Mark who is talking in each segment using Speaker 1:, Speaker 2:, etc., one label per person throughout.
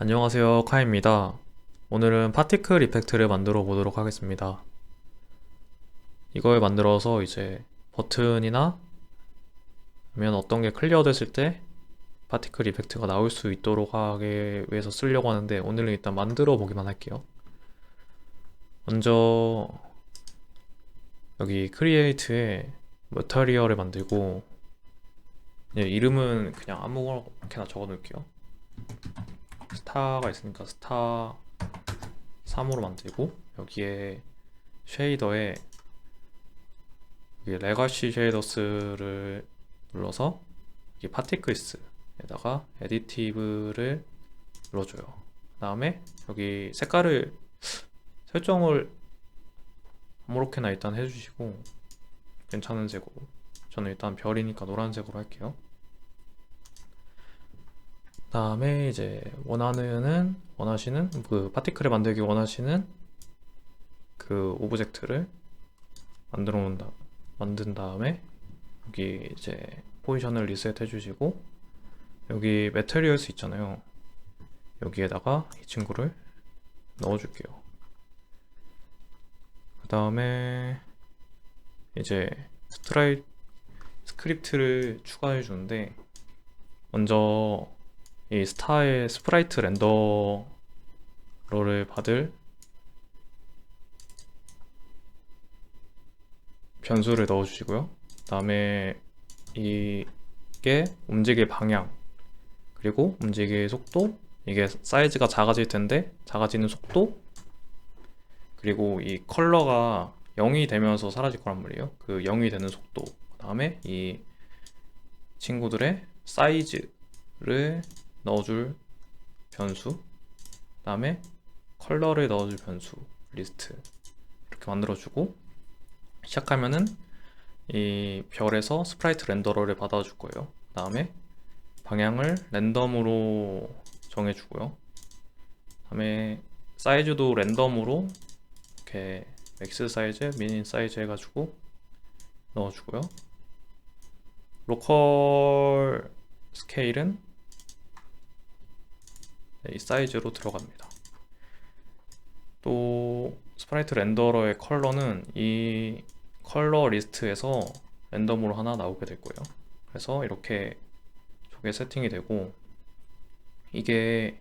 Speaker 1: 안녕하세요 카입니다. 오늘은 파티클 이펙트를 만들어 보도록 하겠습니다. 이걸 만들어서 이제 버튼이나 아니면 어떤 게 클리어 됐을 때 파티클 이펙트가 나올 수 있도록 하기 위해서 쓰려고 하는데 오늘은 일단 만들어 보기만 할게요. 먼저 여기 크리에이트에 머터리얼을 만들고 예, 이름은 그냥 아무거나 적어 놓을게요 스타가 있으니까 스타 3으로 만들고 여기에 쉐이더에 여기 레가시 쉐이더스를 눌러서 여기 파티클스에다가 에디티브를 눌러줘요. 그 다음에 여기 색깔을 설정을 아무렇게나 일단 해주시고 괜찮은 색으로 저는 일단 별이니까 노란색으로 할게요. 다음에 이제 원하는 원하시는 그 파티클을 만들기 원하시는 그 오브젝트를 만들어 놓은 다 만든 다음에 여기 이제 포지션을 리셋 해 주시고 여기 메테리얼스 있잖아요. 여기에다가 이 친구를 넣어 줄게요. 그 다음에 이제 스트라이 스크립트를 추가해 주는데 먼저 이 스타의 스프라이트 렌더러를 받을 변수를 넣어 주시고요. 그 다음에 이게 움직일 방향 그리고 움직일 속도 이게 사이즈가 작아질 텐데 작아지는 속도 그리고 이 컬러가 0이 되면서 사라질 거란 말이에요. 그 0이 되는 속도 그 다음에 이 친구들의 사이즈를 넣어줄 변수 그 다음에 컬러를 넣어줄 변수 리스트 이렇게 만들어주고 시작하면은 이 별에서 스프라이트 렌더러를 받아줄 거예요. 그 다음에 방향을 랜덤으로 정해주고요. 그 다음에 사이즈도 랜덤으로 이렇게 맥스 사이즈, 미니 사이즈 해가지고 넣어주고요. 로컬 스케일은 네, 이 사이즈로 들어갑니다. 또 스프라이트 렌더러의 컬러는 이 컬러 리스트에서 랜덤으로 하나 나오게 될 거예요. 그래서 이렇게 저게 세팅이 되고 이게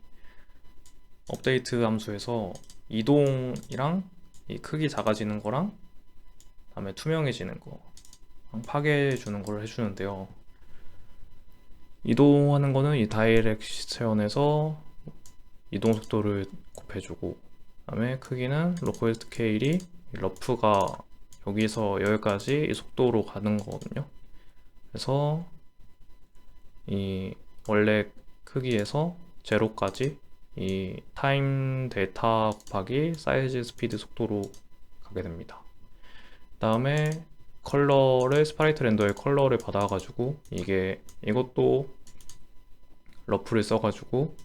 Speaker 1: 업데이트 함수에서 이동이랑 이 크기 작아지는 거랑 다음에 투명해지는 거 파괴해 주는 걸 해주는데요. 이동하는 거는 이 다이렉션에서 이동 속도를 곱해주고 그다음에 크기는 로컬 스케일이 러프가 여기서 여기까지 이 속도로 가는 거거든요. 그래서 이 원래 크기에서 제로까지 이 타임 데이터 곱하기 사이즈 스피드 속도로 가게 됩니다. 다음에 컬러를 스파이트 렌더의 컬러를 받아가지고 이게 이것도 러프를 써가지고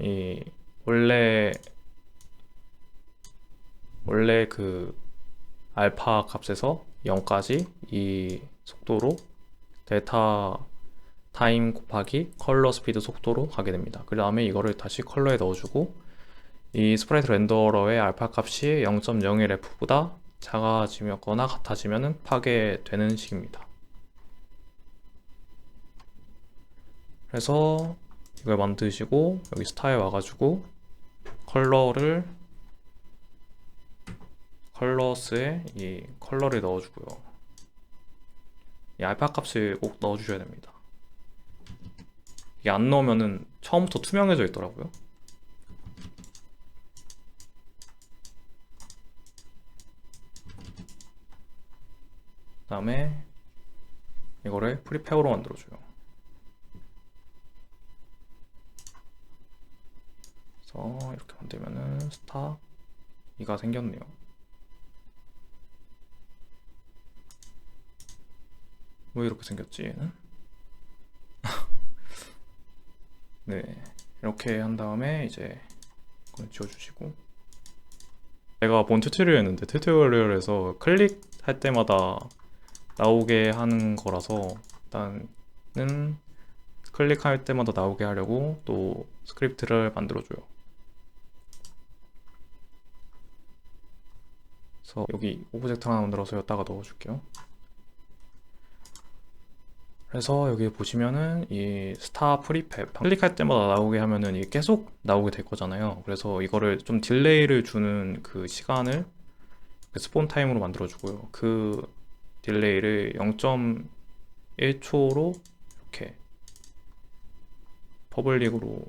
Speaker 1: 이 원래 원래 그 알파 값에서 0까지 이 속도로 데이터 타임 곱하기 컬러 스피드 속도로 가게 됩니다. 그 다음에 이거를 다시 컬러에 넣어주고 이 스프라이트 렌더러의 알파 값이 0.01f보다 작아지거나 같아지면 파괴되는 식입니다. 그래서 이걸 만드시고 여기 스타에 와가지고 컬러를 컬러스에 이 컬러를 넣어주고요. 이 알파 값을 꼭 넣어주셔야 됩니다. 이게 안 넣으면은 처음부터 투명해져 있더라고요. 그 다음에 이거를 프리페어로 만들어줘요. 그래서 이렇게 만들면은 스타 2가 생겼네요. 왜 이렇게 생겼지 얘는? 네 이렇게 한 다음에 이제 이걸 지워주시고 제가 본 튜토리얼이었는데 튜토리얼에서 클릭할 때마다 나오게 하는 거라서 일단은 클릭할 때마다 나오게 하려고 또 스크립트를 만들어줘요. 그래서 여기 오브젝트 하나 만들어서 여기다가 넣어줄게요. 그래서 여기 보시면은 이 스타 프리팹 클릭할 때마다 나오게 하면은 이게 계속 나오게 될 거잖아요. 그래서 이거를 좀 딜레이를 주는 그 시간을 그 스폰 타임으로 만들어주고요. 그 딜레이를 0.1초로 이렇게 퍼블릭으로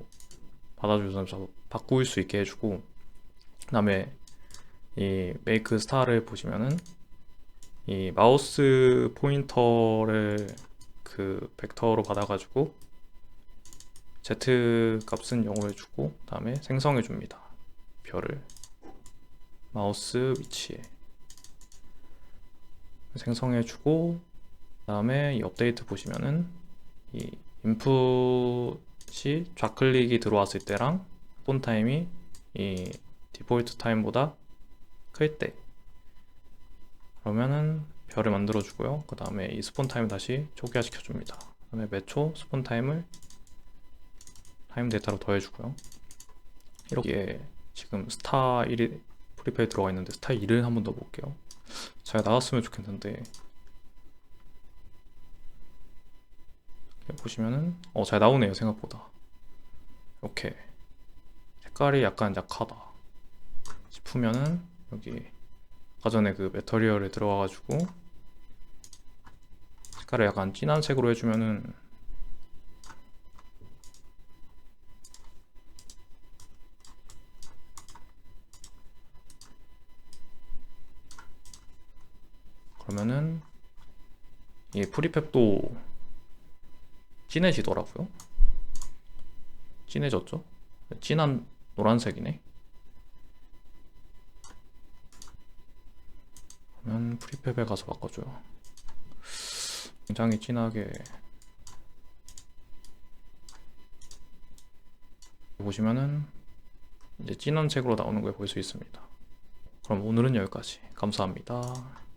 Speaker 1: 받아주면서 바꿀 수 있게 해주고 그 다음에 이 메이크 스타를 보시면은 이 마우스 포인터를 그 벡터로 받아가지고 z 값은 0을 해주고 그 다음에 생성해 줍니다. 별을 마우스 위치에 생성해 주고 그 다음에 이 업데이트 보시면은 이 인풋이 좌클릭이 들어왔을 때랑 폰 타임이 이 디폴트 타임보다 클 때 그러면은 별을 만들어 주고요. 그 다음에 이 스폰 타임 다시 초기화 시켜 줍니다. 그 다음에 몇초 스폰 타임을 타임 데이터로 더해 주고요. 이렇게 지금 스타 1이 프리페이 들어가 있는데 스타 1을 한번 더 볼게요. 잘 나왔으면 좋겠는데 보시면은 어 잘 나오네요 생각보다 이렇게 색깔이 약간 약하다 싶으면은 여기 아까 전에 그 메터리얼에 들어와가지고 색깔을 약간 진한 색으로 해주면은 그러면은 이 프리팹도 진해지더라고요. 진해졌죠? 진한 노란색이네. 그러면 프리팹에 가서 바꿔줘요. 굉장히 진하게 보시면은 이제 진한 색으로 나오는 걸 볼 수 있습니다. 그럼 오늘은 여기까지. 감사합니다.